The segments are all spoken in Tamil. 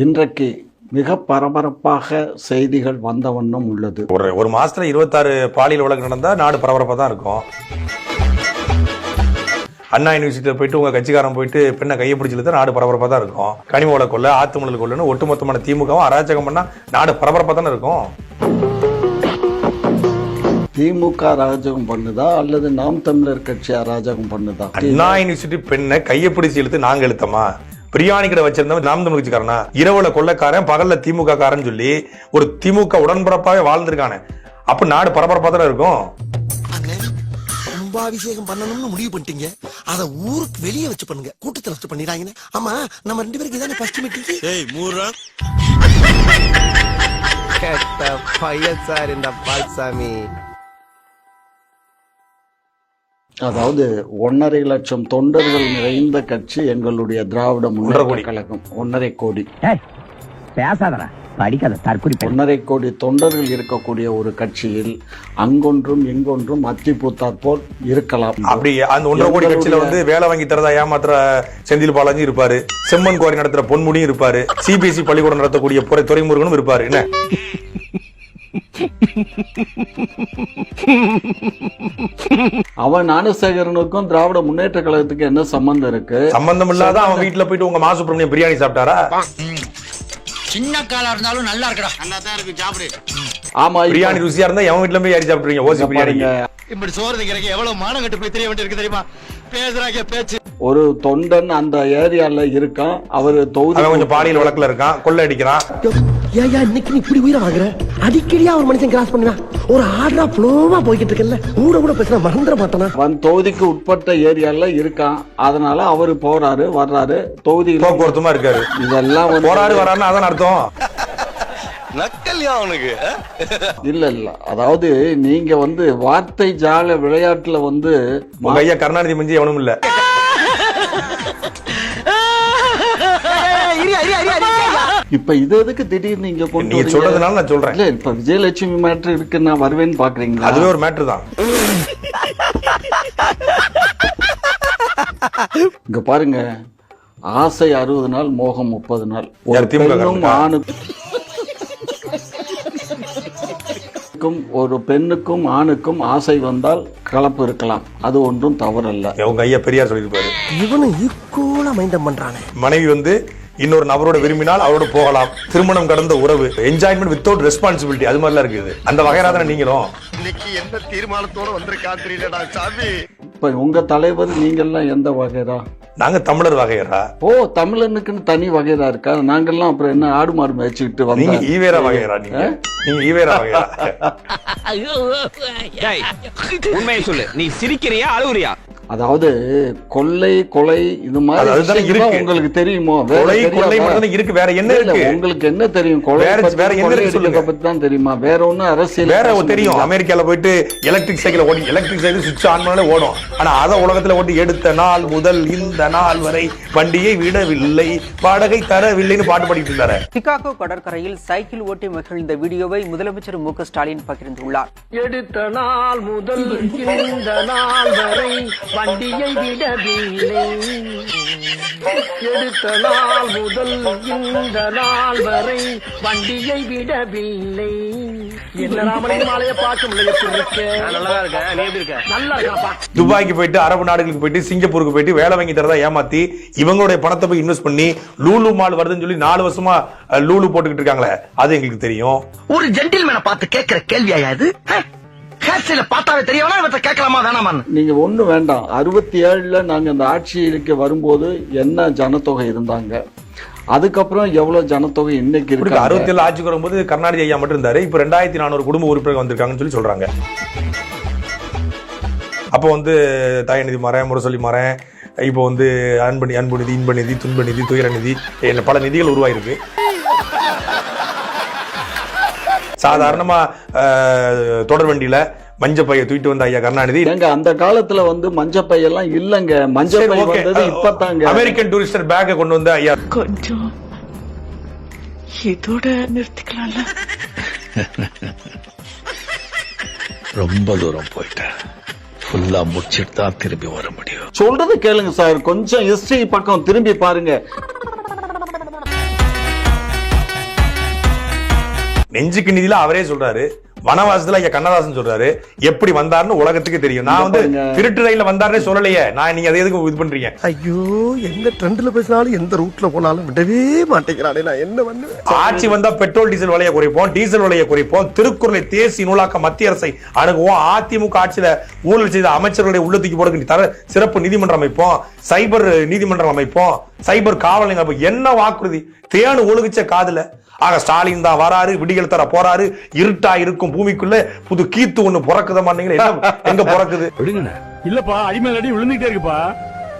இன்றைக்கு மிக பரபரப்பாக செய்திகள் வந்த வண்ணம் உள்ளது. ஒரு ஒரு மாசத்துல இருபத்தாறு பாலியல் வழக்கு நடந்தா நாடு பரபரப்பா தான் இருக்கும். அண்ணா யூனிவர்சிட்டியில் போயிட்டு உங்க கட்சிக்காரன் போயிட்டு பெண்ணை கையை பிடிச்சிருந்தா நாடு பரபரப்பா தான் இருக்கும். கனிம வள கொள்ள ஆத்துமணல் கொள்ளன்னு ஒட்டுமொத்தமான திமுகவும் அராஜகம் பண்ணா நாடு பரபரப்பா தானே இருக்கும். திமுக அராஜகம் பண்ணுதா அல்லது நாம் தமிழர் கட்சி அராஜகம் பண்ணுதா? அண்ணா யூனிவர்சிட்டி பெண்ணை கையை பிடிச்சி இழுத்து நாங்க இழுத்தமா? பிரியாணி கடை வச்சிருந்தவன் நாம் தமிழ் கட்சிக்காரனா இரவுல கொள்ளக்காரன் பகல்ல திமுக காரன் சொல்லி ஒரு திமுக உடன்பரப்பாவே வாழ்ந்திருக்கானே. அப்ப நாடு பரபரப்பா தானே இருக்கும் கும்பாபிஷேகம் பண்ணணும்னு முடிவு பண்ணிட்டீங்க. அத ஊருக்கு வெளியே வச்சு பண்ணுங்க. கூட்டத்துல வச்சு பண்ணிடாங்கன்னு ஆமா நம்ம ரெண்டு பேருக்கு இதானே ஃபர்ஸ்ட் மீட்டிங் ஏய் மூர்ரா கெட்ட பையன் சார் இந்த பால்சாமி. அதாவது ஒன்றரை லட்சம் தொண்டர்கள் நிறைந்த கட்சி எங்களுடைய திராவிட முன்னேற்ற கோடி. கழகம். ஒன்றரை கோடி. பேசாதடா. படிக்காத ஒன்றரை கோடி தொண்டர்கள் இருக்கக்கூடிய ஒரு கட்சியில் அங்கொன்றும் இங்கொன்றும் அத்தி பூத்தாற் போல் இருக்கலாம். அப்படி அந்த ஒன்றரை கோடி கட்சியில வந்து வேலை வாங்கி தரதா ஏமாத்துற செந்தில் பாலாஜி இருப்பாரு. செம்மன் குவாரி நடத்துற பொன்முடியும் இருப்பாரு. சிபிஎஸ்இ பள்ளிக்கூடம் நடத்தக்கூடிய புறை துறைமுருகனும் இருப்பாரு. என்ன? அவன் ஞானசேகரனுக்கும் திராவிட முன்னேற்ற கழகத்துக்கு என்ன சம்பந்தம் இருக்கு? சம்பந்தம் இல்லாத அவன் வீட்டுல போயிட்டு உங்க மா சுப்பிரமணியம் பிரியாணி சாப்பிட்டாரா? சின்ன காலா இருந்தாலும் நல்லா இருக்கடா. நல்லா தான் இருக்கு சாப்பிடு. ஆமா பிரியாணி ருசியா இருந்தா எவன் வீட்டுல போய் யாரி சாப்பிட்டுருவீங்க? ஓசி பிரியாணி இப்படி சோறு திங்கிறக்கு எவ்வளவு மானம் கட்டு போய் தெரிய வேண்டியிருக்கு தெரியுமா? பேசுறாங்க பேச்சு. ஒரு தொண்டன் அந்த ஏரியால இருக்கான். அவர் தொகுதி கொஞ்சம் பாலியல் வழக்குல இருக்கான். கொள்ளை அடிக்கிறான். ஏயா இன்னைக்கு நீ இப்படி உயிரை வாங்குற அடிக்கடியா ஒரு மனுஷன் கிராஸ் பண்ணுவா ஒரு ஆர்டரா ஃப்ளோவா போய்கிட்டு இருக்கல ஊட கூட பேசினா மறந்துட மாட்டானா? அவன் தொகுதிக்கு உட்பட்ட ஏரியால இருக்கான். அதனால அவரு போறாரு வர்றாரு. தொகுதியில போக்குவரத்துமா இருக்காரு. இதெல்லாம் போராடு வரான்னு அதான் அர்த்தம். நக்கல்யா அவனுக்கு? இல்ல இல்ல. அதாவது நீங்க வந்து வார்த்தை ஜால விளையாட்டுல வந்து ஐயா கருணாநிதி மிஞ்சி எவனும் இல்ல. இப்ப இது எதுக்கு திடீர்னு நீங்க கொண்டு நீங்க? சொல்றதுனால நான் சொல்றேன். இல்ல இப்ப விஜயலட்சுமி மேட்ரு இருக்கு நான் வருவேன்னு பாக்குறீங்களா? அதுவே ஒரு மேட்ரு தான். இங்க பாருங்க ஆசை அறுபது நாள் மோகம் முப்பது நாள். ஒரு பெண்ணும்? ஆணுக்கும் ஒரு பெண்ணுக்கும் ஆணுக்கும் ஆசை வந்தால் கலப்பு இருக்கலாம். அது ஒன்றும் தவறல்ல. உங்க ஐயா பெரியார் சொல்லியிருப்பாரு. இவனும் ஈக்குவலா மைண்டம் பண்றானே. மனைவி வந்து இன்னொரு நபரோட விரும்பினால் அவரோட போகலாம். திருமணம் கடந்த உறவு என்ஜாய்மெண்ட் வித்தவுட் ரெஸ்பான்சிபிலிட்டி அது மாதிரிலாம் இருக்குது. அந்த வகையறா தானே நீங்களும்? இன்னைக்கு என்ன தீர்மானத்தோட வந்திருக்கா தெரியலடா சாமி. இப்ப உங்க தலைவர் நீங்கெல்லாம் எந்த வகைரா? நாங்க தமிழர் வகையறா ஓ தமிழனுக்குன்னு தனி வகைரா இருக்கா? நாங்கெல்லாம் அப்புறம் என்ன ஆடு மாடு மேய்ச்சிக்கிட்டு நீங்க வந்தோம் ஈவேரா வகையறா நீங்க. நீங்க ஈவேரா வகையறா டேய், உண்மையை சொல்லு. நீ சிரிக்கிறியா அழுகுறியா? அதாவது கொள்ளை கொலை இது மாதிரி. உங்களுக்கு தெரியுமோ? கொலை? கொள்ளை மட்டும் தான் இருக்கு. வேற என்ன இருக்கு? உங்களுக்கு என்ன தெரியும்? கொலை வேற- என்ன இருக்கு பத்தி தான் தெரியுமா? வேற ஒண்ணும் அரசியல் வேற தெரியும். அமெரிக்கால போயிட்டு எலக்ட்ரிக் சைக்கிள் ஓடி எலக்ட்ரிக் சைக்கிள் சுவிட்ச் ஆன் பண்ணாலே ஓடும். ஆனா அத உலகத்துல ஓட்டி எடுத்த நாள் முதல் இந்த நாள் வரை வண்டியை விடவில்லை. வாடகை தரவில்லைன்னு பாட்டு பாடிட்டு இருந்தாரு. சிகாகோ கடற்கரையில் சைக்கிள் ஓட்டி மகிழ்ந்த வீடியோவை முதலமைச்சர் மு க ஸ்டாலின் பகிர்ந்துள்ளார். எடுத்த நாள் முதல் இந்த நாள் வரை வண்டியை விடவில்லை. எடுத்த நாள் முதல் இந்த நாள் வரை வண்டியை விடவில்லை. துபாய்க்கு போயிட்டு அரபு நாடுகளுக்கு போயிட்டு சிங்கப்பூருக்கு போயிட்டு வேலை வாங்கி தரதா ஏமாத்தி இவங்களுடைய பணத்தை போய் இன்வெஸ்ட் பண்ணி லூலு மால் வருதுன்னு சொல்லி நாலு வருஷமா லூலு போட்டுக்கிட்டு இருக்காங்களே அது எங்களுக்கு தெரியும். ஒரு ஜென்டில்மேனை பார்த்து கேட்கிற கேள்வியா இது? ஸ்டைல பார்த்தாவே தெரியவனா இவற்றை கேட்கலாமா? வேணாமான்னு. நீங்க ஒண்ணு வேண்டாம். அறுபத்தி ஏழுல நாங்க அந்த ஆட்சிக்கு வரும்போது என்ன ஜனத்தொகை இருந்தாங்க? அதுக்கப்புறம் எவ்வளவு ஜனத்தொகை இன்னைக்கு இருக்கு? அறுபத்தி ஏழு ஆட்சிக்கு வரும்போது கருணாநிதி ஐயா மட்டும் இருந்தாரு. இப்ப ரெண்டாயிரத்தி நானூறு குடும்ப உறுப்பினர்கள் வந்திருக்காங்கன்னு சொல்லி சொல்றாங்க. அப்போ வந்து தயநிதி மறேன் முரசொலி மறேன். இப்போ வந்து அன்பு அன்பு நிதி இன்ப நிதி துன்ப நிதி துயர நிதி என்ன பல நிதிகள் உருவாயிருக்கு. சாதாரணமா தொடர் வண்டியில மஞ்ச பைய தூக்கிட்டு வந்த ஐயா கருணாநிதி. எங்க அந்த காலத்துல வந்து மஞ்சப்பை எல்லாம் இல்லங்க. மஞ்சப்பை. வந்தது இப்பதாங்க அமெரிக்கன் டூரிஸ்டர் பேக்கை கொண்டு வந்த ஐயா. கொஞ்சம் இதோட நிறுத்திக்கலாம்ல? ரொம்ப தூரம் போயிட்டேன். ஃபுல்லா முடிச்சிட்டு தான் திரும்பி வர முடியும். சொல்றது கேளுங்க சார். கொஞ்சம் ஹிஸ்டரி பக்கம் திரும்பி பாருங்க. நெஞ்சுக்கு நிதியில அவரே சொல்றாரு. வனவாசத்துல ஐயா கண்ணதாசன் சொல்றாரு. எப்படி வந்தாருன்னு உலகத்துக்கு தெரியும். நான் வந்து. திருட்டு ரயில்ல வந்தாருன்னே சொல்லலையே. நான் நீங்க அதை எதுக்கு இது பண்றீங்க? ஐயோ எந்த ட்ரெண்ட்ல பேசினாலும் எந்த ரூட்ல போனாலும் விடவே மாட்டேங்கிறானே. நான் என்ன பண்ணுவேன்? ஆட்சி வந்தா பெட்ரோல் டீசல் விலையை குறைப்போம் டீசல் விலையை குறைப்போம் திருக்குறளை தேசி நூலாக்க மத்திய அரசை அணுகுவோம் அதிமுக ஆட்சியில ஊழல் செய்த அமைச்சர்களுடைய உள்ளத்துக்கு போறதுக்கு தர சிறப்பு நீதிமன்றம் அமைப்போம் சைபர் நீதிமன்றம் அமைப்போம் சைபர் காவல். என்ன வாக்குறுதி? தேனு ஒழுகுச்ச காதுல ஆக ஸ்டாலின் தான் வராரு விடிகள் தர போறாரு இருட்டா இருக்கும் பூமிக்குள்ள புது கீத்து ஒண்ணு பிறக்குத மாட்டீங்களா எங்க பிறக்குது? இல்லப்பா அடிமேல் அடி விழுந்துட்டே இருக்குப்பா.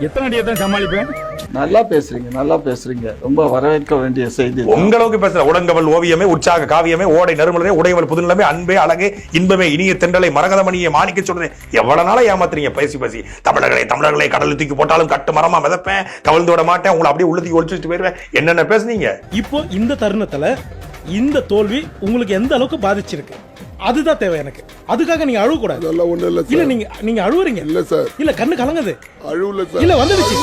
எத்தனை அடியை தான் சமாளிப்பேன்? நல்லா பேசுறீங்க நல்லா பேசுறீங்க. ரொம்ப வரவேற்க வேண்டிய செய்தி. உங்களுக்கு பேசுற உடங்கவல் ஓவியமே உற்சாக காவியமே ஓடை நறுமலரே உடையவள் புதுநிலமே அன்பே அழகே இன்பமே இனிய தென்றலை மரகதமணியை மாணிக்க சொல்றேன் எவ்வளவு நாளா ஏமாத்துறீங்க? பேசி பேசி. தமிழர்களை தமிழர்களை கடலில் தூக்கி போட்டாலும் கட்டு மரமா மிதப்பேன். கவிழ்ந்து விட மாட்டேன். உங்களை அப்படியே உள்ளத்துக்கு ஒழிச்சுட்டு போயிருவேன். என்னென்ன பேசுனீங்க? இப்போ இந்த தருணத்துல இந்த தோல்வி உங்களுக்கு எந்த அளவுக்கு பாதிச்சிருக்கு? அதுதான் தேவை எனக்கு. அதுக்காக நீங்க அழுவ கூடாது அதெல்லாம் ஒண்ணு இல்ல இல்ல நீங்க நீங்க அழுவுறீங்க. இல்ல சார். இல்ல கண்ணு கலங்குது. அழுவல இல்ல வந்துடுச்சு.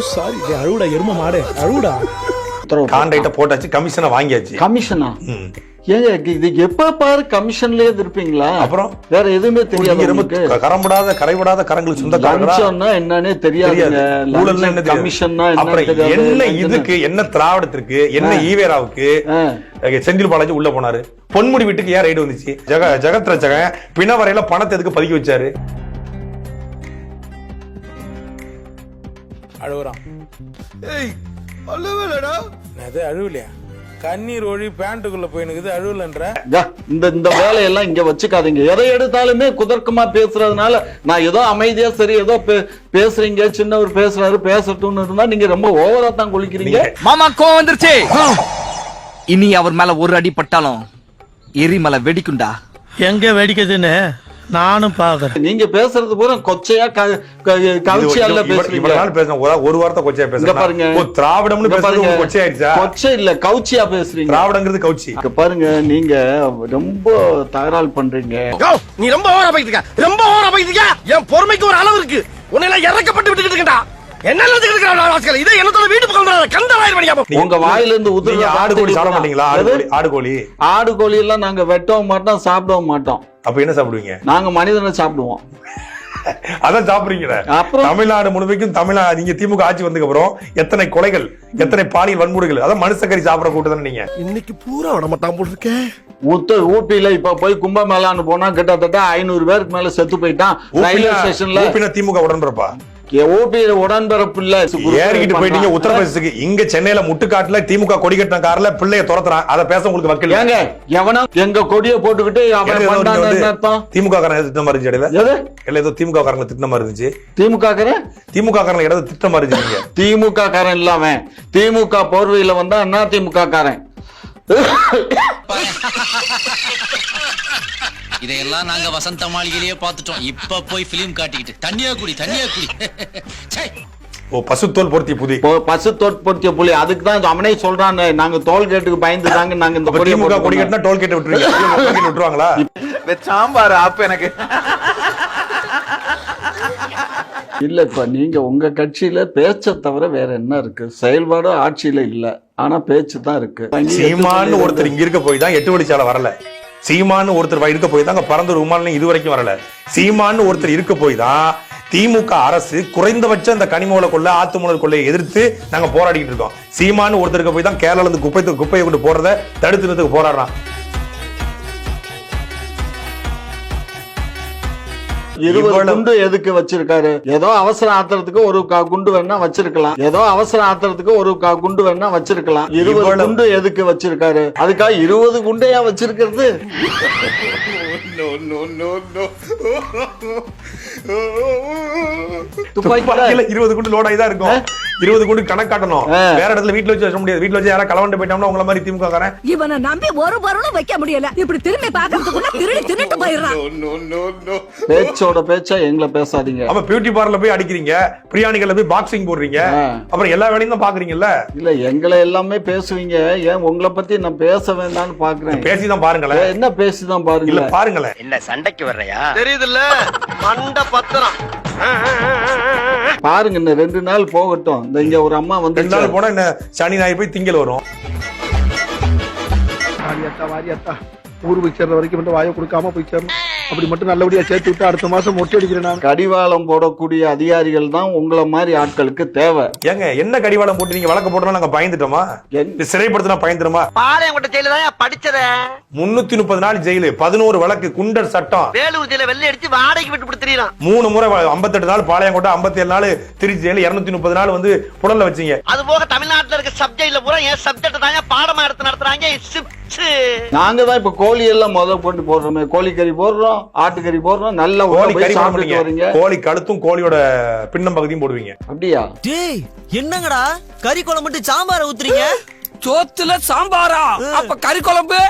சாரி. அழுவுடா எரும மாடு. அழுவுடா. கான்ட்ராக்ட போட்டாச்சு கமிஷனை வாங்கியாச்சு. கமிஷனா? ஏங்க இது எப்ப பாரு கமிஷன்லயே இருப்பீங்களா? அப்புறம்? வேற எதுவுமே தெரியாது கரம்படாத கரைபடாத கரங்களுக்கு சொந்தக்காரங்களா லஞ்சம்னா என்னன்னே தெரியாதுங்க. தெரியாது. கமிஷன்னா அப்புறம் என்ன இதுக்கு என்ன திராவிடத்திற்கு என்ன ஈவேராவுக்கு? செந்தில் பாலாஜி உள்ள போனாரு. பொன்முடி வீட்டுக்கு ஏன் ரைடு வந்துச்சு? ஜெக ஜெகத் ரச்சகன் பிணவரையில பணத்தை எதுக்கு பதுக்கி வச்சாரு? அழுவுறான். ஏய் அழுவலடா. அது அழுவலையா? கண்ணீர் ஒழி பேண்ட்டுக்குள்ள போயினுக்குது அழுவலன்ற இந்த இந்த வேலையெல்லாம் இங்க வச்சுக்காதீங்க. எதை எடுத்தாலுமே குதர்க்கமா பேசுறதுனால நான் ஏதோ அமைதியா சரி ஏதோ பே- பேசுறீங்க சின்னவர் பேசுறாரு பேசட்டும்னு இருந்தா நீங்க ரொம்ப ஓவரா தான் குளிக்கிறீங்க. மாமா கோவம் வந்துருச்சு. இனி அவர் மேல ஒரு அடி பட்டாலும் எரிமலை வெடிக்குண்டா எங்க வெடிக்குதுன்னு? நானும் பாக்குறேன். நீங்க பேசுறது பூரா கொச்சையா க- க- இது- கவிச்சியால இவ்வளவு- பேசுறீங்க. ஒரு- வார்த்தை கொச்சையா இங்க பாருங்க. திராவிடம்னு பேசுறது. உங்களுக்கு கொச்சை ஆயிடுச்சா? கொச்சை இல்ல கவுச்சியா பேசுறீங்க. திராவிடங்கிறது கவுச்சி. இங்க பாருங்க நீங்க ரொம்ப தகராறு பண்றீங்க. நீ ரொம்ப ஓவரா இருக்க. ரொம்ப ஓவரா இருக்க. என் பொறுமைக்கு ஒரு அளவு இருக்கு. உன்னை எல்லாம் இறக்கப்பட்டு விட்டுக்கிட்டு இருக்கா என்ன இதே என்னத்தோட வீட்டு பக்கம் உங்க வாயில இருந்து உதிர ஆடு கோழி சாப்பிட மாட்டீங்களா? ஆடு? கோழி ஆடு கோழி ஆடு கோழி எல்லாம் நாங்க வெட்டவும் மாட்டோம் சாப்பிடவும் மாட்டோம். அப்ப என்ன சாப்பிடுவீங்க? நாங்க மனிதனை சாப்பிடுவோம். அதான் சாப்பிடுறீங்களே. அப்புறம்? தமிழ்நாடு முழுமைக்கும் தமிழா நீங்க திமுக ஆட்சி வந்ததுக்கு அப்புறம் எத்தனை கொலைகள் எத்தனை பாலியல் வன்முறைகள் அதான் மனுஷக்கறி சாப்பிட கூட்டு தானே நீங்க இன்னைக்கு பூரா விட மாட்டான் போல் உத்த ஊப்பியில இப்ப போய் கும்பமேளான்னு போனா கிட்டத்தட்ட ஐநூறு பேருக்கு மேல செத்து போயிட்டான். ரயில்வே ஸ்டேஷன்ல திமுக இல்ல ஏறிக்கிட்டு போயிட்டீங்க உத்தரப்பிரதேசத்துக்கு. இங்க சென்னையில முட்டுக்காட்டுல திமுக கொடி கட்டின கார்ல பிள்ளைய துரத்துறான். அதை பேச உங்களுக்கு வக்கீல் ஏங்க எவனா எங்க கொடிய போட்டுக்கிட்டு திமுக காரங்க திட்ட மாதிரி இருந்துச்சு இடையில. இல்ல ஏதோ திமுக காரங்க திட்ட மாதிரி இருந்துச்சு. திமுக காரன் திமுக காரங்க ஏதாவது திட்ட மாதிரி இருந்துச்சு திமுக காரன் இல்லாம திமுக போர்வையில வந்தா என்ன திமுக காரன் இதையெல்லாம் நாங்க வசந்த மாளிகையிலேயே பார்த்துட்டோம். இப்ப போய் பிலிம் காட்டிக்கிட்டு. தண்ணியா குடி தண்ணியா குடி. ஓ பசுத்தோல் பொருத்திய புதி இப்போ பசு தோற்படுத்திய புலி. அதுக்கு தான் அவனே சொல்றான் நாங்க டோல் கேட்டுக்கு பயந்து தாங்க நாங்க இந்த திமுக கொடி கட்டினா டோல் கேட்டு டோல் கேட்டு விட்டுருவாங்களா சாம்பார் ஆப்பு எனக்கு. இல்ல இப்ப நீங்க உங்க கட்சியில பேச்ச தவிர வேற என்ன இருக்கு? செயல்பாடு ஆட்சியில இல்ல. ஆனா பேச்சு தான் இருக்கு. சீமான்னு ஒருத்தர் இங்க இருக்க போய் தான் எட்டு வழிச்சாலை வரல. சீமான்னு ஒருத்தர் இருக்க போய் தான் அங்க பரந்தூர் விமானம் இது வரைக்கும் வரல. சீமான்னு ஒருத்தர் இருக்க போய் தான் திமுக அரசு குறைந்தபட்சம் இந்த கனிமூல கொள்ள ஆத்துமணல் கொள்ளையை எதிர்த்து நாங்க போராடிட்டு இருக்கோம். சீமான்னு ஒருத்தருக்கு போய் தான் கேரளா இருந்து குப்பை குப்பையை கொண்டு போறத தடுத்து நிறுத்துக்கு போராடுறான். இருபது குண்டு எதுக்கு வச்சிருக்காரு? ஏதோ அவசர ஆத்திரத்துக்கு ஒரு க- குண்டு வேணா வச்சிருக்கலாம். ஏதோ அவசர ஆத்திரத்துக்கு ஒரு க- குண்டு வேணா வச்சிருக்கலாம். இருபது குண்டு எதுக்கு வச்சிருக்காரு? அதுக்காக இருபது குண்டையா வச்சிருக்கிறது? துப்பாக்கியில துப்பாக்கியில இருபது குண்டு லோட் ஆகி தான் இருக்கும் இருபது குண்டு கணக்கு காட்டணும். ஆ. வேற இடத்துல வீட்டுல வச்சு வைக்க முடியாது. வீட்டுல வச்சு யாராவது கலவண்டு போயிட்டோம்னா உங்களை மாதிரி திமுக காரன். இவனை நம்பி ஒரு பொருளும் வைக்க முடியல. இப்படி திரும்பி பாக்கிறதுக்குள்ள திருடி திருட்டு போயிடுறான். பேச்சோட பேச்சா எங்களை பேசாதீங்க. ஆமா பியூட்டி பார்லர் போய் அடிக்கிறீங்க. பிரியாணிகள்ல போய் பாக்ஸிங் போடுறீங்க. அப்புறம் எல்லா வேலையும் தான் பாக்குறீங்கல்ல இல்ல எங்களை எல்லாமே பேசுவீங்க. ஏன் உங்களை பத்தி நான் பேச வேண்டாம்னு பாக்குறேன் பேசி தான் பாருங்களேன் என்ன பேசிதான் இல்ல பாருங்க பாருங்களேன். என்ன சண்டைக்கு வர்றையா? தெரியுதுல்ல? மண்ட பத்திரம். பாருங்க இன்னும் ரெண்டு நாள் போகட்டும். இந்த இங்க ஒரு அம்மா ரெண்டு வந்து நாள் போனா என்ன? சனி ஞாயிறு போய் திங்கள் வரும். வாரியாத்தா வாரியாத்தா ஊர் போய் சேர்ற வரைக்கும் மட்டும் வாயை கொடுக்காம போய் சேரணும். அப்படி மட்டும் நல்லபடியா சேர்த்து விட்டு அடுத்த மாசம் மொட்டை அடிக்கிறேன் நான். கடிவாளம் போடக்கூடிய அதிகாரிகள் தான் உங்களை மாதிரி ஆட்களுக்கு தேவை. ஏங்க என்ன கடிவாளம் போட்டு நீங்க வழக்கு போட்டோம்னா நாங்க பயந்துட்டோமா? சிறைப்படுத்தினா பயந்துருமா? பாளையங்கோட்டை ஜெயில தான் படிச்சத? முன்னூத்தி முப்பது நாள் ஜெயிலு பதினோரு வழக்கு குண்டர் சட்டம். வேலூர் ஜெயில வெள்ளை அடிச்சு வாடகைக்கு விட்டு கொடுத்துறான் மூணு முறை ஐம்பத்தெட்டு நாள் பாளையங்கோட்டை ஐம்பத்தி ஏழு நாள் திருச்சி ஜெயிலு இருநூத்தி முப்பது நாள் வந்து புடல்ல வச்சீங்க. அது போக தமிழ்நாட்டுல இருக்க சப்ஜெக்ட்ல பூரா என் சப்ஜெக்ட் தாங்க பாடமா எடுத்து நடத்துறாங்க நாங்க தான் இப்ப கோழி எல்லாம் முத போட்டு போடுறோமே கோழிக்கறி போடுறோம் ஆட்டுக்கறி போடுறோம் நல்ல கோழி கறி வரீங்க. கோழி கழுத்தும் கோழியோட பின்னம் பகுதியும் போடுவீங்க. அப்படியா? டேய் என்னங்கடா? கறி குழம்பு மட்டும் சாம்பார ஊத்துறீங்க? சோத்துல சாம்பாரா? அப்ப கறி குழம்பு?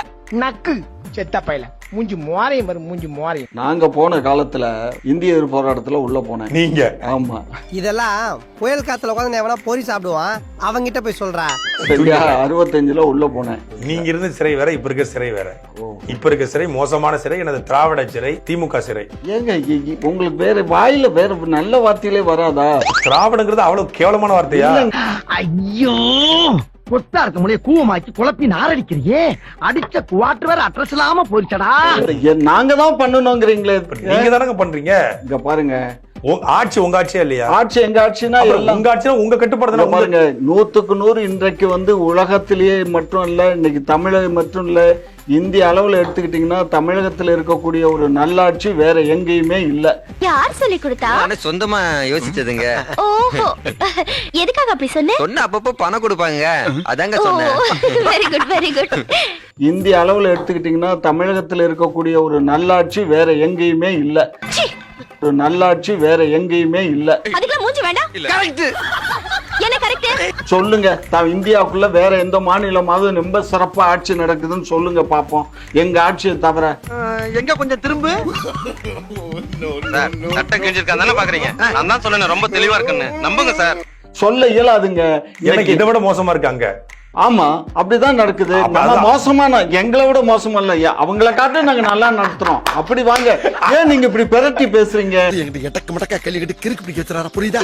நக்கு செத்த பையல. மூஞ்சி மோரையும் வரும் மூஞ்சி மோரையும் நாங்க போன காலத்துல இந்திய எதிர்ப்பு போராட்டத்துல உள்ள போனேன். நீங்க? ஆமா. இதெல்லாம் புயல் காத்துல உட்காந்து எவனா பொறி சாப்பிடுவான்? அவங்கிட்ட போய் சொல்றா. சரியா அறுபத்தஞ்சுல உள்ள போனேன். நீங்க இருந்த சிறை வேற இப்ப இருக்க சிறை வேற. இப்ப இருக்க சிறை மோசமான சிறை எனது திராவிட சிறை திமுக சிறை. ஏங்க உங்களுக்கு வேற வாயில வேற நல்ல வார்த்தையிலே வராதா? திராவிடங்கிறது அவ்வளவு கேவலமான வார்த்தையா? ஐயோ! கொத்தா இருக்க முடிய கூவமாக்கி குழப்பி நாரடிக்கிறியே? அடிச்ச குவாட்டு வேற அட்ரஸ் இல்லாம போயிடுச்சடா. நாங்க தான் பண்ணணுங்கிறீங்களே நீங்க தானங்க பண்றீங்க? இங்க பாருங்க. ஆட்சி உங்க ஆட்சியா இல்லையா? ஆட்சி எங்க ஆட்சினா உங்க ஆட்சினா உங்க கட்டுப்பாடு பாருங்க நூத்துக்கு நூறு இன்றைக்கு வந்து உலகத்திலேயே மட்டும் இல்ல இன்னைக்கு தமிழகம் மட்டும் இல்ல இந்திய அளவுல எடுத்துக்கிட்டீங்கன்னா தமிழகத்துல இருக்கக்கூடிய ஒரு நல்லாட்சி வேற எங்கேயுமே இல்ல. யார் சொல்லி கொடுத்தா? நானே சொந்தமா யோசிச்சதுங்க. ஓஹோ. எதுக்காக அப்படி சொன்ன? சொன்ன அப்பப்போ பணம் கொடுப்பாங்க. அதாங்க சொன்னேன். வெரி குட் வெரி குட் இந்திய அளவுல எடுத்துக்கிட்டீங்கன்னா தமிழகத்துல இருக்கக்கூடிய ஒரு நல்லாட்சி வேற எங்கேயுமே இல்ல. நல்லாட்சி வேற எங்கேயுமே இல்ல. சொல்லுங்க. இந்தியாவுக்குள்ள வேற எந்த மாநிலமாவது ரொம்ப சிறப்பா ஆட்சி நடக்குதுன்னு சொல்லுங்க பாப்போம். எங்க ஆட்சியை தவிர. எங்க கொஞ்சம் திரும்ப? சட்டம் கிழிஞ்சிருக்கான் தானே பாக்குறீங்க நான் தான் சொன்னேன் ரொம்ப தெளிவா இருக்குன்னு. நம்புங்க சார். சொல்ல இயலாதுங்க. எனக்கு எனக்கு இதை விட மோசமா இருக்காங்க ஆமா அப்படிதான் நடக்குது. மோசமான எங்களை விட மோசம் இல்ல. அவங்கள காட்டு நாங்க நல்லா நடத்துறோம். அப்படி வாங்க. ஏன் நீங்க இப்படி பிரட்டி பேசுறீங்க? எங்கிட்ட எட்டக்க மடக்கா கேள்வி கிறுக்கு பிடிக்க வச்சுறாரா புரியுதா?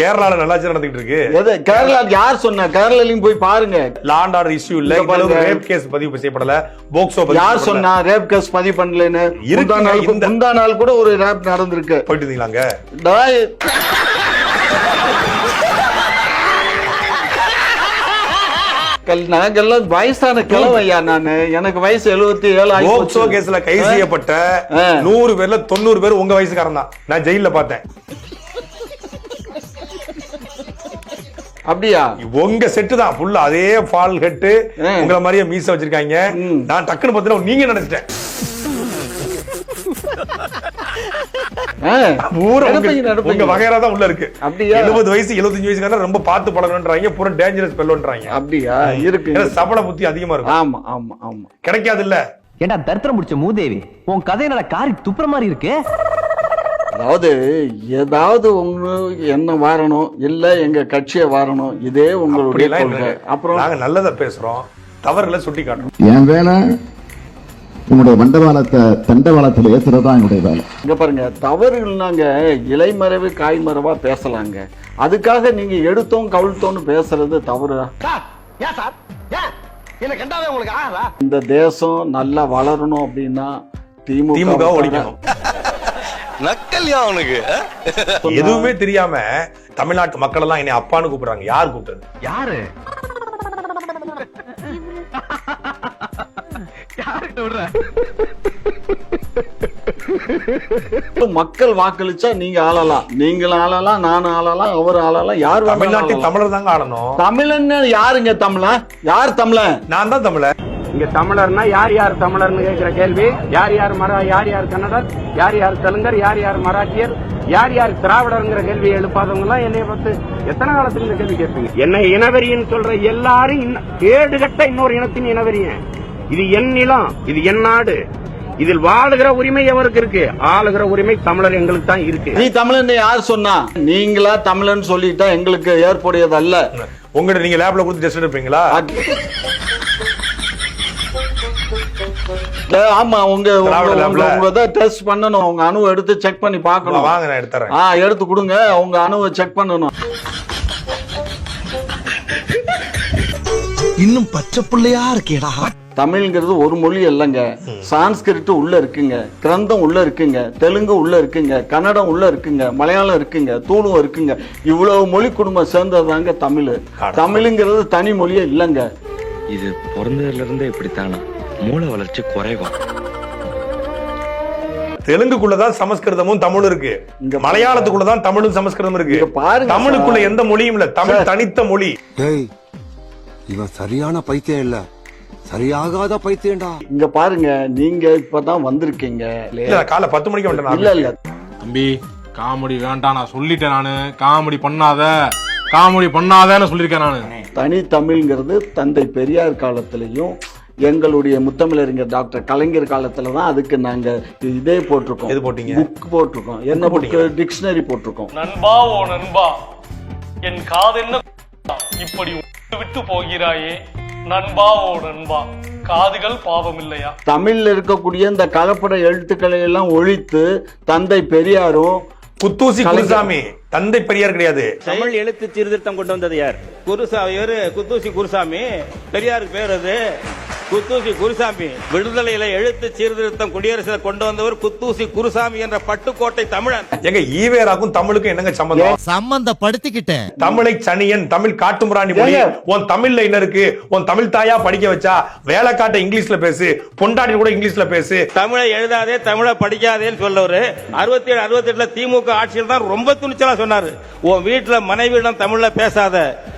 கேரளால நல்லாட்சி நடந்துகிட்டு இருக்கு. எது கேரளா யார் சொன்ன? கேரளாலையும் போய் பாருங்க. லாண்ட் ஆர்டர் இஷ்யூ இல்ல. ரேப் கேஸ் பதிவு செய்யப்படல. போக்சோ யார். சொன்னா ரேப் கேஸ் பதிவு பண்ணலன்னு? முந்தா நாள் கூட ஒரு ரேப் நடந்திருக்கு. போயிட்டு இருந்தீங்களாங்க? கல்- நாங்கெல்லாம் வயசான கிழவையா நானு எனக்கு வயசு எழுபத்தி ஏழு போக்சோ. கேஸ்ல கைது செய்யப்பட்ட. நூறு பேர்ல தொண்ணூறு பேர் உங்க வயசுக்காரன் தான் நான் ஜெயில பார்த்தேன் அப்படியா உங்க செட்டு தான் ஃபுல்லா அதே ஃபால் ஹெட்டு. உங்கள மாதிரியே மீச வச்சிருக்காங்க. நான் டக்குன்னு பார்த்தீங்கன்னா நீங்க நினைச்சிட்டேன் ஆ. பூரா உங்க- வகையறா தான் உள்ள இருக்கு. அப்படியா? எழுபது வயசு எழுபத்தஞ்சு வயசுக்காரன் ரொம்ப பார்த்து பழகணுன்றாங்க பூரா டேஞ்சரஸ் பெல்லோன்றாங்க அப்படியா? இருக்கு சபல புத்தி அதிகமா இருக்கும். ஆமா ஆமா ஆமா. கிடைக்காது இல்ல ஏண்டா தரித்திரம் முடிச்ச மூதேவி உன் கதை என்னடா காரி துப்புற மாதிரி இருக்கு? அதாவது ஏதாவது ஒண்ணு என்ன வாரணும் இல்ல எங்க கட்சியை வாரணும் இதே உங்களுடைய. அப்புறம்? நாங்க நல்லதை பேசுறோம் தவறுகளை சுட்டி காட்டுறோம் என் வேலை உங்களுடைய மண்டபாலத்தை தண்டவாளத்தில் ஏத்துறதுதான் என்னுடைய வேலை. இங்க பாருங்க தவறுனாங்க இலைமறைவு காய்மறைவா பேசலாங்க. அதுக்காக நீங்க எடுத்தோம் கவிழ்த்தோம்னு பேசுறது தவறு. இந்த தேசம் நல்லா வளரணும் அப்படின்னா திமுக ஒழிக்கணும். நக்கல்யா அவனுக்கு. எதுவுமே தெரியாம தமிழ்நாட்டு மக்கள் எல்லாம் என்னை அப்பான்னு கூப்பிடுறாங்க. யார் கூப்பிட்டது யாரு? மக்கள் வாக்களிச்சா நீங்க ஆளலாம். நீங்களும் ஆளலாம் நானும் ஆளலாம் அவர் ஆளலாம் யார் தமிழ்நாட்டில். தமிழர் தாங்க ஆளணும். தமிழன்னு யாருங்க தமிழன் யார் தமிழன் நான் தான் தமிழர் இங்க தமிழர்னா யார் யார் தமிழர்னு கேட்கிற கேள்வி? யார் யார் மரா யார் யார் கன்னடர்? யார் யார் தெலுங்கர்? யார் யார் மராட்டியர்? யார் யார் திராவிடர்ங்கிற கேள்வி எழுப்பாதவங்க எல்லாம் என்னைய பார்த்து எத்தனை காலத்துக்கு இந்த கேள்வி கேட்பீங்க? என்ன இனவெறின்னு சொல்ற எல்லாரும் இன்ன- கேடு கட்ட இன்னொரு இனத்தின் இனவெறியன். இது என் நிலம் இது என் நாடு. இதில் வாழுகிற உரிமை எவருக்கு இருக்கு? ஆளுகிற உரிமை தமிழர் எங்களுக்கு தான் இருக்கு. நீ தமிழன் யார் சொன்னா? நீங்களா தமிழன் சொல்லிட்டா எங்களுக்கு ஏற்புடையது அல்ல உங்கள்ட்ட நீங்க லேப்ல கொடுத்து டெஸ்ட் எடுப்பீங்களா? ஆமா? உங்க உங்க டெஸ்ட் பண்ணணும். உங்க அணுவை எடுத்து செக் பண்ணி பார்க்கணும். வாங்க நான் எடுத்துறேன் ஆ எடுத்து கொடுங்க. உங்க அணுவை செக் பண்ணணும். இன்னும் பச்சை பிள்ளையா இருக்கேடா. தமிழ்ங்கிறது ஒரு மொழி இல்லைங்க சான்ஸ்கிரிட் உள்ள இருக்குங்க. கிரந்தம் உள்ள இருக்குங்க. தெலுங்கு உள்ள இருக்குங்க. கன்னடம் உள்ள இருக்குங்க. மலையாளம் இருக்குங்க. தூளும் இருக்குங்க. இவ்வளவு மொழி குடும்பம் சேர்ந்ததுதாங்க தமிழ். தமிழுங்கிறது தனி மொழியே இல்லைங்க. இது பிறந்ததுல இருந்தே இப்படித்தானா? மூளை வளர்ச்சி குறைவா? தெலுங்குக்குள்ளதான் சமஸ்கிருதமும் தமிழும் இருக்கு. இங்க மலையாளத்துக்குள்ளதான் தமிழும் சமஸ்கிருதம் இருக்கு. பாருங்க தமிழுக்குள்ள. எந்த மொழியும் இல்ல. தமிழ். தனித்த மொழி. டேய் இவன் சரியான பைத்தியம் இல்ல. சரியாகாத பைத்தியம்டா. இங்க பாருங்க நீங்க இப்பதான் வந்திருக்கீங்க. இல்ல காலை பத்து மணிக்கு இல்ல வந்துட்டேன் இல்ல தம்பி காமெடி வேண்டாம் நான் சொல்லிட்டேன் நானு. காமெடி பண்ணாத. காமெடி பண்ணாதன்னு சொல்லியிருக்கேன் நானு. தனி தமிழ்ங்கிறது தந்தை பெரியார் காலத்திலையும் எங்களுடைய முத்தமிழறிஞர் டாக்டர் கலைஞர் காலத்துல தான் அதுக்கு நாங்க இதே போட்டிருக்கோம். எது போட்டீங்க? புக் போட்டிருக்கோம். என்ன புக் டிக்ஷனரி போட்டிருக்கோம். நண்பா ஓ நண்பா என் காதென்ன இப்படி விட்டு போகிறாயே? நண்பா ஓ நண்பா காதுகள் பாவம் இல்லையா தமிழ்ல இருக்கக்கூடிய இந்த கலப்பட எழுத்துக்களை எல்லாம் ஒழித்து தந்தை பெரியாரும் குத்தூசி கலைஞர். குருசாமி தந்தை பெரியார் கிடையாது. தமிழ் எழுத்து சீர்திருத்தம் கொண்டு வந்தது யார்? குருசாமி இவரு குத்தூசி குருசாமி. பெரியாருக்கு பேர் அது குத்தூசி குருசாமி. விடுதலையில எழுத்து சீர்திருத்தம் குடியரசுல கொண்டு வந்தவர் குத்தூசி குருசாமி என்ற பட்டுக்கோட்டை தமிழன். எங்க ஈவேராக்கும் தமிழுக்கும் என்னங்க சம்பந்தம்? சம்பந்தப்படுத்திக்கிட்டேன். தமிழை சனியன் தமிழ் காட்டுமிராணி மொழி? உன் தமிழ்ல என்ன இருக்கு? உன் தமிழ் தாயா படிக்க வச்சா வேலை காட்ட இங்கிலீஷ்ல பேசு பொண்டாட்டி கூட இங்கிலீஷ்ல பேசு. தமிழை எழுதாதே தமிழை படிக்காதேன்னு சொல்லவரு. அறுபத்தி ஏழு அறுபத்தி எட்டுல திமுக ஆட்சியில் தான் ரொம்ப துணிச்சலா சொன்னாரு உன் வீட்டுல மனைவியிடம் தமிழ்ல பேசாத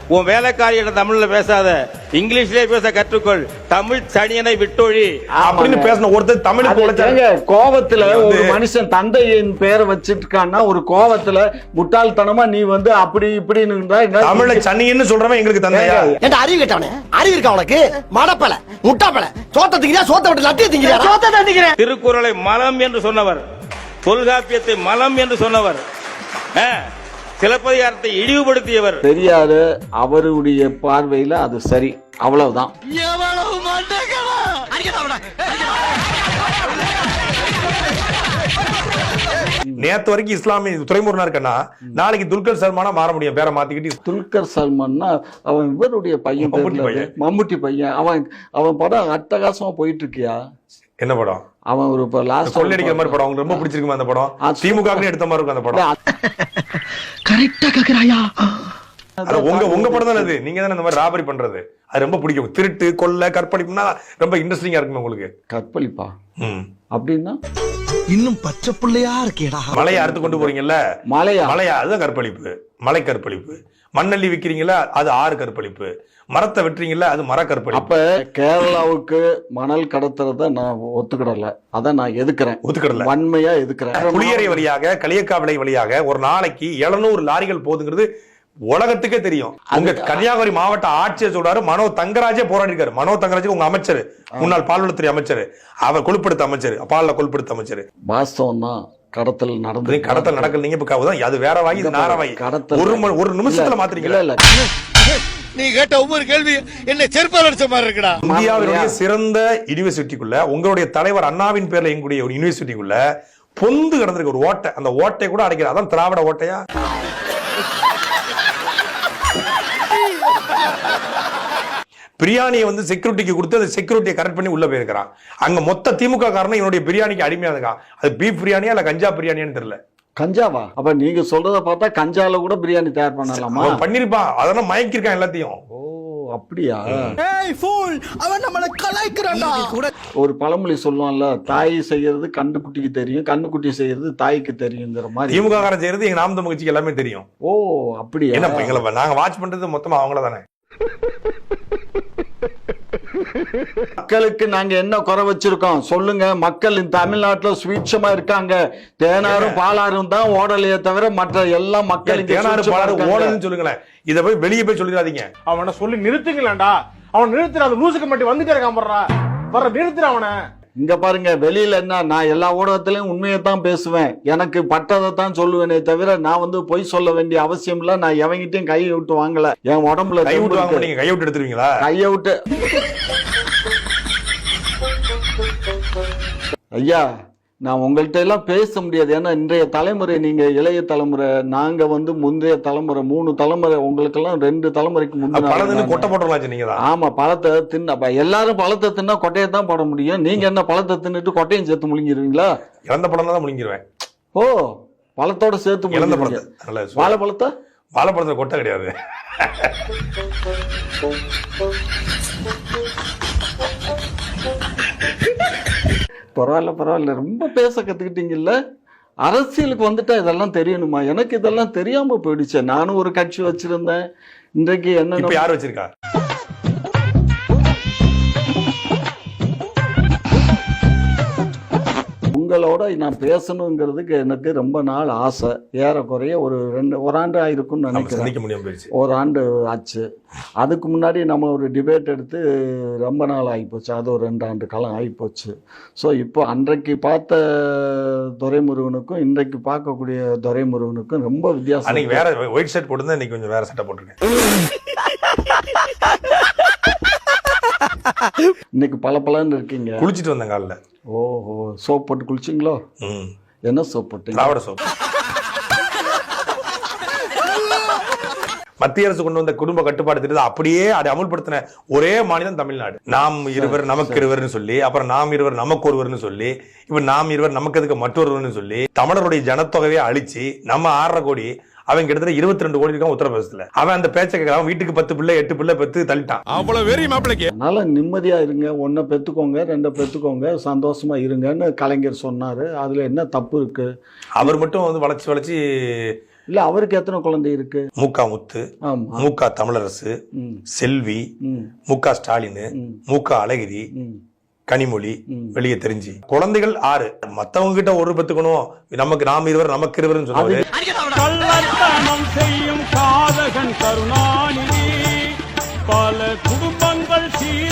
உன் வேலைக்காரியிடம் தமிழ்ல பேசாத இங்கிலீஷ்லயே பேச கற்றுக்கொள் தமிழ் சனியனை விட்டொழி. அப்படின்னு பேசின ஒருத்தர் தமிழுக்கு உழைச்சாங்க வந்து- ஒரு மனுஷன் தந்தையின் பேரை வச்சிட்டு இருக்கான்னா ஒரு கோவத்துல முட்டாள்தனமா நீ வந்து அப்படி இப்படின்னு இருந்தா தமிழை சனின்னு சொல்றவன் எங்களுக்கு தந்தையா? ஏன்டா அறிவு கேட்டவனே? அறிவு இருக்கா உனக்கு? மடப்பல முட்டாப்பல. சோத்த திங்கிறியா சோத்த விட்டு லட்டிய திங்கிறியா சோத்த திங்கிறேன். திருக்குறளை மலம் என்று சொன்னவர் தொல்காப்பியத்தை மலம் என்று சொன்னவர். சிலப்பதிகாரத்தை இழிவுபடுத்தியவர். பெரியாரு அவருடைய பார்வையில அது சரி அவ்வளவுதான். நேத்து வரைக்கும் இஸ்லாமிய துறைமுருகனா இருக்கன்னா நாளைக்கு துல்கர் சல்மானா மாற முடியும் பேரை மாத்திக்கிட்டு. துல்கர் சல்மான்னா அவன் இவருடைய பையன் மம்முட்டி பேர்ல பையன். மம்முட்டி பையன். அவன் அவன் படம் அட்டகாசமா போயிட்டு இருக்கியா? என்ன படம்? அவன் ஒரு இப்ப லாஸ்ட் கொள்ளடிக்கிற மாதிரி படம். உங்களுக்கு ரொம்ப பிடிச்சிருக்குமா அந்த படம்? திமுக எடுத்த மாதிரி இருக்கும் அந்த படம். கரெக்டா கேக்குறாயா? உங்க உங்க படம் தானே அது? நீங்க தானே இந்த மாதிரி ராபரி பண்றது? அது ரொம்ப பிடிக்கும். திருட்டு கொள்ளை கற்பழிப்புனா ரொம்ப இன்ட்ரெஸ்டிங்கா இருக்குமே உங்களுக்கு. கற்பழிப்பா? ம். அப்படின்னா இன்னும் பச்சை புள்ளையா இருக்கேடா. மலையை அறுத்து கொண்டு போறீங்கல்ல? மலையா? மலையா அதுதான் கற்பழிப்பு மலை கற்பழிப்பு மண்ணள்ளி விக்கிறீங்களா அது ஆறு கற்பழிப்பு மரத்தை வெட்டுறீங்கல்ல அது மர கற்பழிப்பு அப்ப கேரளாவுக்கு மணல் கடத்துறத நான் ஒத்துக்கிடல. அத நான் எதுக்குறேன்? ஒத்துக்கிடல. வன்மையா எதுக்குறேன்? புளியரை வழியாக களியக்காவிளை வழியாக ஒரு நாளைக்கு 700 லாரிகள் போகுதுங்கிறது உலகத்துக்கே தெரியும். உங்க கன்னியாகுமரி மாவட்ட ஆட்சியர் சொல்றாரு மனோ தங்கராஜே போராடி இருக்காரு மனோ தங்கராஜ் உங்க அமைச்சர் முன்னாள் பால்வளத்துறை அமைச்சர் அவர் கொழுப்படுத்த அமைச்சர் பால்ல கொழுப்படுத்த அமைச்சர். வாஸ்தவம் தான் கடத்தல் நடந்து கடத்தல் நடக்கல நீங்க இப்ப கவுதான் அது வேற வாங்கி இது நார வாங்கி கடத்தல் ஒரு ஒரு நிமிஷத்துல இல்ல, மாத்துறீங்களா இல்ல நீ கேட்ட ஒவ்வொரு கேள்வி என்ன செருப்பால் அடிச்ச மாதிரி இருக்குடா. இந்தியாவினுடைய சிறந்த யூனிவர்சிட்டிக்குள்ள உங்களுடைய தலைவர் அண்ணாவின் பேர்ல எங்களுடைய ஒரு யூனிவர்சிட்டிக்குள்ள பொந்து கிடந்திருக்கு ஒரு ஓட்டை அந்த ஓட்டை கூட அடைக்கிற அதான் திராவிட ஓட்டையா? பிரியாணியை வந்து செக்யூரிட்டிக்கு கொடுத்து அந்த செக்யூரிட்டியை கரெக்ட் பண்ணி உள்ள போயிருக்கிறான். அங்க மொத்த திமுக காரணம் இவனுடைய பிரியாணிக்கு அடிமையா இருக்கான். அது பீஃப் பிரியாணியா இல்ல கஞ்சா பிரியாணியான்னு தெரியல. கஞ்சாவா? அப்ப நீங்க சொல்றத பார்த்தா கஞ்சால கூட பிரியாணி தயார் பண்ணலாமா? பண்ணிருப்பான். அதெல்லாம் மயக்கிருக்கான் எல்லாத்தையும். ஓ அப்படியா? ஏய் ஃபூல் அவன் நம்மள கலாய்க்கிறான்டா. கூட ஒரு பழமொழி சொல்லுவான்ல தாய் செய்யறது கண்ணுக்குட்டிக்கு தெரியும் கண்ணுக்குட்டி செய்யறது தாய்க்கு தெரியுங்கிற மாதிரி. திமுக காரன் செய்யறது எங்க நாம் கட்சிக்கு எல்லாமே தெரியும். ஓ அப்படியா? என்ன எங்களை நாங்க வாட்ச் பண்றது மொத்தமா அவங்கள தானே? மக்களுக்கு நாங்க என்ன குறை வச்சிருக்கோம்? சொல்லுங்க. மக்கள் இந்த தமிழ்நாட்டுல சுவீட்சமா இருக்காங்க. தேனாரும் பாலாரும் தான் ஓடலையே தவிர மற்ற எல்லா மக்கள் இருக்காங்க. ஓடலன்னு சொல்லுங்களேன். இதை போய் வெளியே போய் சொல்லிடாதீங்க. அவனை சொல்லி நிறுத்துங்களேன்டா அவன் நிறுத்துற அந்த லூசுக்கு மட்டும் வந்துட்டே இருக்கான் போடுறா. வர நிறுத்துற அவனை. இங்க பாருங்க வெளியில என்ன நான் எல்லா ஊடகத்திலயும் உண்மையை தான் பேசுவேன். எனக்கு பட்டதை தான் சொல்லுவேனே தவிர நான் வந்து பொய் சொல்ல வேண்டிய அவசியம் இல்ல. நான் எவங்கிட்டையும் கையை விட்டு வாங்கல. என் உடம்புல கை விட்டு வாங்க இருக்கு. நீங்க கை விட்டு எடுத்துருவீங்களா? கையை விட்டு. ஐயா நான் உங்கள்கிட்ட எல்லாம் பேச முடியாது. ஏன்னா இன்றைய தலைமுறை நீங்க இளைய தலைமுறை நாங்க வந்து முந்தைய தலைமுறை மூணு தலைமுறை உங்களுக்கெல்லாம் ரெண்டு தலைமுறைக்கு கொட்டை முன்னாடி போட்டுடலாம் நீங்க தான். ஆமா பழத்தை தின்ன அப்ப எல்லாரும் பழத்தை தின்னா கொட்டையை தான் போட முடியும். நீங்க என்ன பழத்தை தின்னுட்டு கொட்டையும் சேர்த்து முழுங்கிருவீங்களா? இறந்த பழம் தான் முழுங்கிருவேன். ஓ பழத்தோட சேர்த்து இறந்த பழத்தை. நல்ல வாழைப்பழத்தை? வாழைப்பழத்துல கொட்டை கிடையாது. பரவாயில்ல பரவாயில்ல. ரொம்ப பேச கத்துக்கிட்டீங்கல்ல? அரசியலுக்கு வந்துட்டா இதெல்லாம் தெரியணுமா? எனக்கு இதெல்லாம் தெரியாம போயிடுச்சு. நானும் ஒரு கட்சி வச்சிருந்தேன். இன்றைக்கு என்ன யார் வச்சிருக்கா? உங்களோட நான் பேசணுங்கிறதுக்கு எனக்கு ரொம்ப நாள் ஆசை. ஏறக்குறைய ஒரு ரெண்டு ஒரு ஆண்டு ஆயிருக்கும்னு நினைக்கிறேன். ஒரு ஆண்டு ஆச்சு. அதுக்கு முன்னாடி நம்ம ஒரு டிபேட் எடுத்து ரொம்ப நாள் ஆகிப்போச்சு அது ஒரு ரெண்டு ஆண்டு காலம் ஆகிப்போச்சு ஸோ இப்போ அன்றைக்கு பார்த்த துரைமுருகனுக்கும் இன்றைக்கு பார்க்கக்கூடிய துரைமுருகனுக்கும் ரொம்ப வித்தியாசம். வேற ஒயிட் ஷர்ட் போட்டு இன்னைக்கு கொஞ்சம் வேற சட்டை போட்டிருக்கேன். இன்னைக்கு பல இருக்கீங்க. குளிச்சிட்டு வந்தேன் காலில். ஓஹோ சோப் போட்டு குளிச்சிங்களோ? ம். என்ன சோப் போட்டீங்க? திராவிட சோப் மத்திய அரசு கொண்டு வந்த குடும்ப கட்டுப்பாடு திட்டத்தை அப்படியே அதை அமுல்படுத்தின ஒரே மாநிலம் தமிழ்நாடு. நாம் இருவர் நமக்கு இருவர்னு சொல்லி அப்புறம் நாம் இருவர் நமக்கு ஒருவர்னு சொல்லி இப்ப நாம் இருவர் நமக்கு எதுக்கு மற்றொருவர்னு சொல்லி தமிழருடைய ஜனத்தொகையை அழிச்சு நம்ம ஆறரை கோடி அவன் கிட்டத்தட்ட இருபத்தி ரெண்டு கோடி இருக்கான் உத்தரப்பிரதேசத்துல. அவன் அந்த பேச்சை கேட்கறான் வீட்டுக்கு பத்து பிள்ளை எட்டு பிள்ளை பெத்து தள்ளிட்டான். அவ்வளவு வெறி மாப்பிளைக்கு அதனால நிம்மதியா இருங்க. ஒன்றை பெத்துக்கோங்க ரெண்டை பெத்துக்கோங்க. சந்தோஷமா இருங்கன்னு கலைஞர் சொன்னாரு. அதுல என்ன தப்பு இருக்கு? அவர் மட்டும் வந்து வளைச்சு வளைச்சு இல்ல அவருக்கு எத்தனை குழந்தை இருக்கு? மூக்கா முத்து ஆமா. மூக்கா தமிழரசு ம், செல்வி மூக்கா ஸ்டாலின் ம், மூக்கா அழகிரி ம். கனிமொழி. வெளியே தெரிஞ்சு. குழந்தைகள் ஆறு. மத்தவங்க கிட்ட ஒரு பெத்துக்கணும் நமக்கு நாம் இருவர் நமக்கு இருவர்னு கள்ளத்தனம் செய்யும் காதகன் கருணாநிதி. பல குடும்பங்கள் சீர்கெட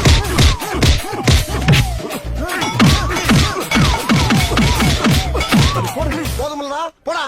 போதுமில்லடா போடா.